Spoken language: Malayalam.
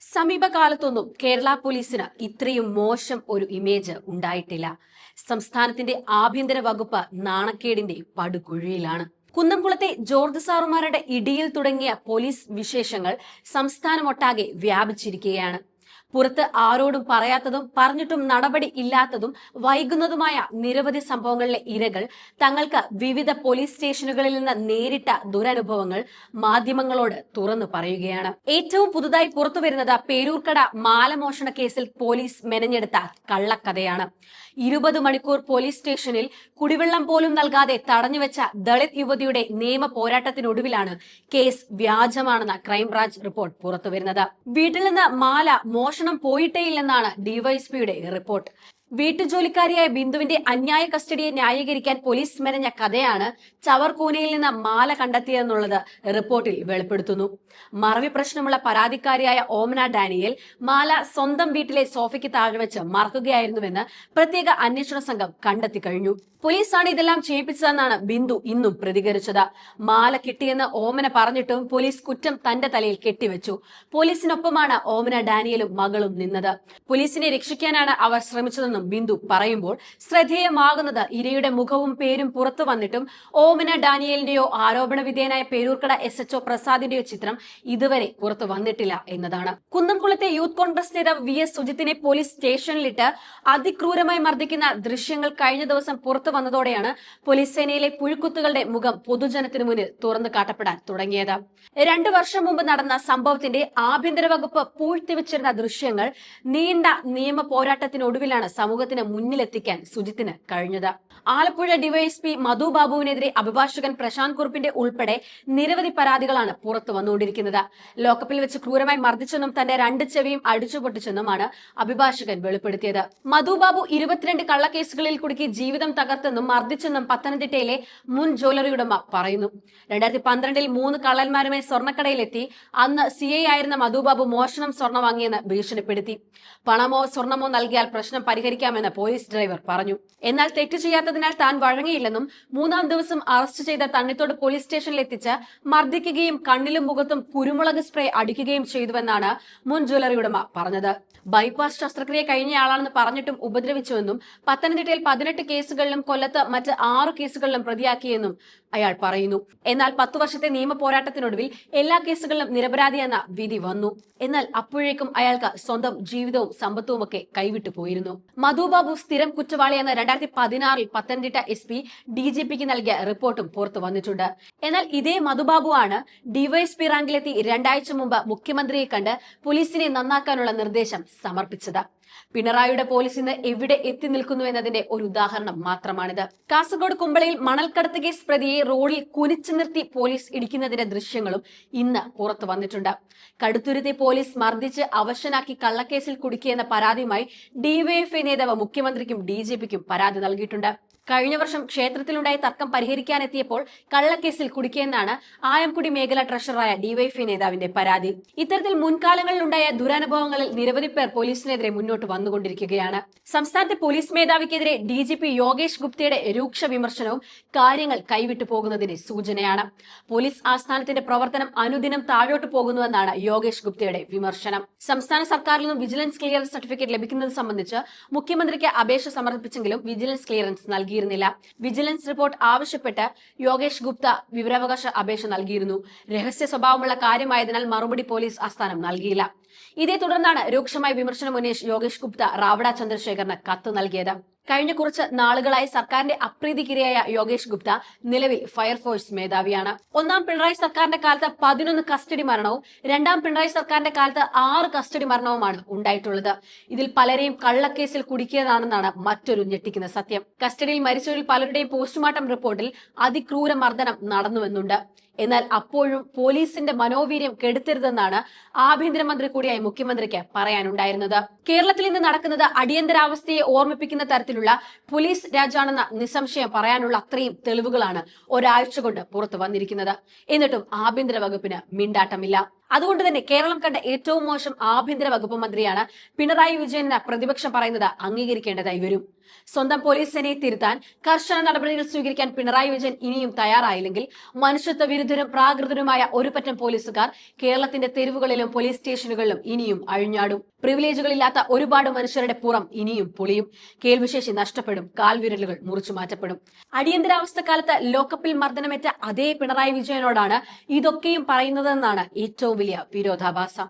സമീപകാലത്തൊന്നും കേരള പോലീസിന് ഇത്രയും മോശം ഒരു ഇമേജ് ഉണ്ടായിട്ടില്ല. സംസ്ഥാനത്തിന്റെ ആഭ്യന്തര വകുപ്പ് നാണക്കേടിന്റെ പടുകുഴിയിലാണ്. കുന്നംകുളത്തെ ജോർജ് സാറുമാരുടെ ഇടിയിൽ തുടങ്ങിയ പോലീസ് വിശേഷങ്ങൾ സംസ്ഥാനമൊട്ടാകെ വ്യാപിച്ചിരിക്കുകയാണ്. പുറത്ത് ആരോടും പറയാത്തതും പറഞ്ഞിട്ടും നടപടി ഇല്ലാത്തതും വൈകുന്നതുമായ നിരവധി സംഭവങ്ങളിലെ ഇരകൾ തങ്ങൾക്ക് വിവിധ പോലീസ് സ്റ്റേഷനുകളിൽ നിന്ന് നേരിട്ട ദുരനുഭവങ്ങൾ മാധ്യമങ്ങളോട് തുറന്നു പറയുകയാണ്. ഏറ്റവും പുതുതായി പുറത്തു വരുന്നത് പേരൂർക്കട മാലമോഷണ കേസിൽ പോലീസ് മെനഞ്ഞെടുത്ത കള്ളക്കഥയാണ്. ഇരുപത് മണിക്കൂർ പോലീസ് സ്റ്റേഷനിൽ കുടിവെള്ളം പോലും നൽകാതെ തടഞ്ഞുവെച്ച ദളിത് യുവതിയുടെ നിയമ പോരാട്ടത്തിനൊടുവിലാണ് കേസ് വ്യാജമാണെന്ന ക്രൈംബ്രാഞ്ച് റിപ്പോർട്ട് പുറത്തുവരുന്നത്. വീട്ടിൽ നിന്ന് മാല മോഷണം പോയിട്ടേയില്ലെന്നാണ് ഡിവൈഎസ്പിയുടെ റിപ്പോർട്ട് വീട്ടുജോലിക്കാരിയായ ബിന്ദുവിന്റെ അന്യായ കസ്റ്റഡിയെ ന്യായീകരിക്കാൻ പോലീസ് മെനഞ്ഞ കഥയാണ് ചവർകൂനയിൽ നിന്ന് മാല കണ്ടെത്തിയതെന്നുള്ളത് റിപ്പോർട്ടിൽ വെളിപ്പെടുത്തുന്നു. മറവി പ്രശ്നമുള്ള പരാതിക്കാരിയായ ഓമന ഡാനിയൽ മാല സ്വന്തം വീട്ടിലെ സോഫയ്ക്ക് താഴെ വെച്ച് മറക്കുകയായിരുന്നുവെന്ന് പ്രത്യേക അന്വേഷണ സംഘം കണ്ടെത്തി കഴിഞ്ഞു. പോലീസാണ് ഇതെല്ലാം ചെയ്യിപ്പിച്ചതെന്നാണ് ബിന്ദു ഇന്നും പ്രതികരിച്ചത്. മാല കിട്ടിയെന്ന് ഓമന പറഞ്ഞിട്ടും പോലീസ് കുറ്റം തന്റെ തലയിൽ കെട്ടിവെച്ചു. പോലീസിനൊപ്പമാണ് ഓമന ഡാനിയലും മകളും നിന്നത്. പോലീസിനെ രക്ഷിക്കാനാണ് അവർ ശ്രമിച്ചതെന്നും ബിന്ദു പറയുമ്പോൾ ശ്രദ്ധേയമാകുന്നത് ഇരയുടെ മുഖവും പേരും പുറത്തു വന്നിട്ടും ഓമന ഡാനിയലിന്റെയോ ആരോപണ വിധേയനായ പേരൂർക്കട എസ് എച്ച്ഒ പ്രസാദിന്റെയോ ചിത്രം ഇതുവരെ പുറത്തു വന്നിട്ടില്ല എന്നതാണ്. കുന്നംകുളത്തെ യൂത്ത് കോൺഗ്രസ് നേതാവ് വി എസ് സുജിത്തിനെ പോലീസ് സ്റ്റേഷനിലിട്ട് അതിക്രൂരമായി മർദ്ദിക്കുന്ന ദൃശ്യങ്ങൾ കഴിഞ്ഞ ദിവസം പുറത്തു വന്നതോടെയാണ് പോലീസ് സേനയിലെ പുഴുക്കുത്തുകളുടെ മുഖം പൊതുജനത്തിന് മുന്നിൽ തുറന്നു കാട്ടപ്പെടാൻ തുടങ്ങിയത്. രണ്ടു വർഷം മുമ്പ് നടന്ന സംഭവത്തിന്റെ ആഭ്യന്തര വകുപ്പ് പൂഴ്ത്തിവെച്ചിരുന്ന ദൃശ്യങ്ങൾ നീണ്ട നിയമ പോരാട്ടത്തിനൊടുവിലാണ് സമൂഹത്തിന് മുന്നിലെത്തിക്കാൻ സുജിത്തിന് കഴിഞ്ഞത്. ആലപ്പുഴ ഡിവൈഎസ്പി മധു ബാബുവിനെതിരെ അഭിഭാഷകൻ പ്രശാന്ത് കുറുപ്പിന്റെ ഉൾപ്പെടെ നിരവധി പരാതികളാണ് പുറത്തു വന്നുകൊണ്ടിരിക്കുന്നത്. ലോക്കപ്പിൽ വെച്ച് ക്രൂരമായി മർദ്ദിച്ചെന്നും തന്റെ രണ്ട് ചെവിയും അടിച്ചു പൊട്ടിച്ചെന്നുമാണ് അഭിഭാഷകൻ വെളിപ്പെടുത്തിയത്. മധു ബാബു ഇരുപത്തിരണ്ട് കള്ളക്കേസുകളിൽ കുടുക്കി ജീവിതം തകർത്തെന്നും മർദ്ദിച്ചെന്നും പത്തനംതിട്ടയിലെ മുൻ ജ്വല്ലറി ഉടമ പറയുന്നു. രണ്ടായിരത്തി പന്ത്രണ്ടിൽ മൂന്ന് കള്ളന്മാരുമായി സ്വർണക്കടയിലെത്തി. അന്ന് സി ഐ ആയിരുന്ന മധുബാബു മോഷണം സ്വർണം വാങ്ങിയെന്ന് ഭീഷണിപ്പെടുത്തി. പണമോ സ്വർണമോ നൽകിയാൽ പ്രശ്നം പരിഹരിക്കാമെന്ന് പോലീസ് ഡ്രൈവർ പറഞ്ഞു. എന്നാൽ തെറ്റ് ചെയ്യാത്തതിനാൽ താൻ വഴങ്ങിയില്ലെന്നും മൂന്നാം ദിവസം അറസ്റ്റ് ചെയ്ത തണ്ണിത്തോട് പോലീസ് സ്റ്റേഷനിൽ എത്തിച്ച് മർദ്ദിക്കുകയും കണ്ണിലും മുഖത്തും കുരുമുളക് സ്പ്രേ അടിക്കുകയും ചെയ്തുവെന്നാണ് മുൻ ജ്വല്ലറി ഉടമ പറഞ്ഞത്. ബൈപ്പാസ് ശസ്ത്രക്രിയ കഴിഞ്ഞയാളാണെന്ന് പറഞ്ഞിട്ടും ഉപദ്രവിച്ചുവെന്നും പത്തനംതിട്ടയിൽ പതിനെട്ട് കേസുകളിലും കൊല്ലത്ത് മറ്റ് ആറ് കേസുകളിലും പ്രതിയാക്കിയെന്നും അയാൾ പറയുന്നു. എന്നാൽ പത്തു വർഷത്തെ നിയമ പോരാട്ടത്തിനൊടുവിൽ എല്ലാ കേസുകളിലും നിരപരാധിയെന്ന വിധി വന്നു. എന്നാൽ അപ്പോഴേക്കും അയാൾക്ക് സ്വന്തം ജീവിതവും സമ്പത്തും ഒക്കെ കൈവിട്ടു പോയിരുന്നു. മധുബാബു സ്ഥിരം കുറ്റവാളിയെന്ന് രണ്ടായിരത്തി പതിനാറിൽ Pathanamthitta S P D G പിക്ക് നൽകിയ റിപ്പോർട്ടും പുറത്തു വന്നിട്ടുണ്ട്. എന്നാൽ ഇതേ മധുബാബു ആണ് ഡിവൈഎസ്പി റാങ്കിലെത്തി രണ്ടാഴ്ച മുമ്പ് മുഖ്യമന്ത്രിയെ കണ്ട് പോലീസിനെ നന്നാക്കാനുള്ള നിർദ്ദേശം സമർപ്പിച്ചത്. പിണറായിയുടെ പോലീസ് ഇന്ന് എവിടെ എത്തി നിൽക്കുന്നു എന്നതിന്റെ ഒരു ഉദാഹരണം മാത്രമാണിത്. കാസർഗോഡ് കുമ്പളയിൽ മണൽക്കടത്ത് കേസ് പ്രതിയെ റോഡിൽ കുനിച്ചു നിർത്തി പോലീസ് ഇടിക്കുന്നതിന്റെ ദൃശ്യങ്ങളും ഇന്ന് പുറത്തു വന്നിട്ടുണ്ട്. കടുത്തുരുത്തി പോലീസ് മർദ്ദിച്ച് അവശനാക്കി കള്ളക്കേസിൽ കുടുക്കിയെന്ന പരാതിയുമായി ഡിവൈഎഫ്ഐ നേതാവ് മുഖ്യമന്ത്രിക്കും ഡി പരാതി നൽകിയിട്ടുണ്ട്. കഴിഞ്ഞ വർഷം ക്ഷേത്രത്തിലുണ്ടായ തർക്കം പരിഹരിക്കാനെത്തിയപ്പോൾ കള്ളക്കേസിൽ കുടുക്കിയെന്നാണ് ആയംകുടി മേഖല ട്രഷററായ ഡിവൈഎഫ്ഐ നേതാവിന്റെ പരാതി. ഇത്തരത്തിൽ മുൻകാലങ്ങളിലുണ്ടായ ദുരനുഭവങ്ങളിൽ നിരവധി പേർ പോലീസിനെതിരെ മുന്നോട്ട് വന്നുകൊണ്ടിരിക്കുകയാണ്. സംസ്ഥാനത്തെ പോലീസ് മേധാവിക്കെതിരെ ഡി ജി പി യോഗേഷ് ഗുപ്തയുടെ രൂക്ഷ വിമർശനവും കാര്യങ്ങൾ കൈവിട്ടു പോകുന്നതിന് സൂചനയാണ്. പോലീസ് ആസ്ഥാനത്തിന്റെ പ്രവർത്തനം അനുദിനം താഴോട്ട് പോകുന്നുവെന്നാണ് യോഗേഷ് ഗുപ്തയുടെ വിമർശനം. സംസ്ഥാന സർക്കാരിൽ നിന്നും വിജിലൻസ് ക്ലിയറൻസ് സർട്ടിഫിക്കറ്റ് ലഭിക്കുന്നത് സംബന്ധിച്ച് മുഖ്യമന്ത്രിക്ക് അപേക്ഷ സമർപ്പിച്ചെങ്കിലും വിജിലൻസ് ക്ലിയറൻസ് നൽകിയിരുന്നില്ല. വിജിലൻസ് റിപ്പോർട്ട് ആവശ്യപ്പെട്ട് യോഗേഷ് ഗുപ്ത വിവരാവകാശ അപേക്ഷ നൽകിയിരുന്നു. രഹസ്യ സ്വഭാവമുള്ള കാര്യമായതിനാൽ മറുപടി പോലീസ് ആസ്ഥാനം നൽകിയില്ല. ഇതേ തുടർന്നാണ് രൂക്ഷമായ വിമർശനം ഉന്നയിച്ച് യോഗേഷ് ഗുപ്ത റാവഡ ചന്ദ്രശേഖറിന് കത്ത് നൽകിയത്. കഴിഞ്ഞ കുറച്ച് നാളുകളായി സർക്കാരിന്റെ അപ്രീതിക്കിരയായ യോഗേഷ് ഗുപ്ത നിലവിൽ ഫയർഫോഴ്സ് മേധാവിയാണ്. ഒന്നാം പിണറായി സർക്കാരിന്റെ കാലത്ത് പതിനൊന്ന് കസ്റ്റഡി മരണവും രണ്ടാം പിണറായി സർക്കാരിന്റെ കാലത്ത് ആറ് കസ്റ്റഡി മരണവുമാണ് ഉണ്ടായിട്ടുള്ളത്. ഇതിൽ പലരെയും കള്ളക്കേസിൽ കുടുക്കിയതാണെന്നാണ് മറ്റൊരു ഞെട്ടിക്കുന്ന സത്യം. കസ്റ്റഡിയിൽ മരിച്ചവരിൽ പലരുടെയും പോസ്റ്റ്മോർട്ടം റിപ്പോർട്ടിൽ അതിക്രൂര മർദ്ദനം നടന്നുവെന്നുണ്ട്. എന്നാൽ അപ്പോഴും പോലീസിന്റെ മനോവീര്യം കെടുത്തരുതെന്നാണ് ആഭ്യന്തരമന്ത്രി കൂടിയായ മുഖ്യമന്ത്രിക്ക് പറയാനുണ്ടായിരുന്നത്. കേരളത്തിൽ ഇന്ന് നടക്കുന്നത് അടിയന്തരാവസ്ഥയെ ഓർമ്മിപ്പിക്കുന്ന തരത്തിലുള്ള പോലീസ് രാജാണെന്ന നിസ്സംശയം പറയാനുള്ള അത്രയും തെളിവുകളാണ് ഒരാഴ്ച കൊണ്ട് പുറത്തു വന്നിരിക്കുന്നത്. എന്നിട്ടും ആഭ്യന്തര വകുപ്പിന് മിണ്ടാട്ടമില്ല. അതുകൊണ്ട് തന്നെ കേരളം കണ്ട ഏറ്റവും മോശം ആഭ്യന്തര വകുപ്പ് മന്ത്രിയാണ് പിണറായി വിജയൻ എന്ന പ്രതിപക്ഷം പറയുന്നത് അംഗീകരിക്കേണ്ടതായി വരും. സ്വന്തം പോലീസ് സേനയെ തിരുത്താൻ കർശന നടപടികൾ സ്വീകരിക്കാൻ പിണറായി വിജയൻ ഇനിയും തയ്യാറായില്ലെങ്കിൽ മനുഷ്യത്വ വിരുദ്ധരും പ്രാകൃതരുമായ ഒരു പറ്റം പോലീസുകാർ കേരളത്തിന്റെ തെരുവുകളിലും പോലീസ് സ്റ്റേഷനുകളിലും ഇനിയും അഴിഞ്ഞാടും. പ്രിവിലേജുകളില്ലാത്ത ഒരുപാട് മനുഷ്യരുടെ പുറം ഇനിയും പൊളിയും. കേൾവിശേഷി നഷ്ടപ്പെടും. കാൽവിരലുകൾ മുറിച്ചു മാറ്റപ്പെടും. അടിയന്തരാവസ്ഥ കാലത്ത് ലോക്കപ്പിൽ മർദ്ദനമേറ്റ അതേ പിണറായി വിജയനോടാണ് ഇതൊക്കെയും പറയുന്നതെന്നാണ് ഏറ്റവും വലിയ വിരോധാഭാസം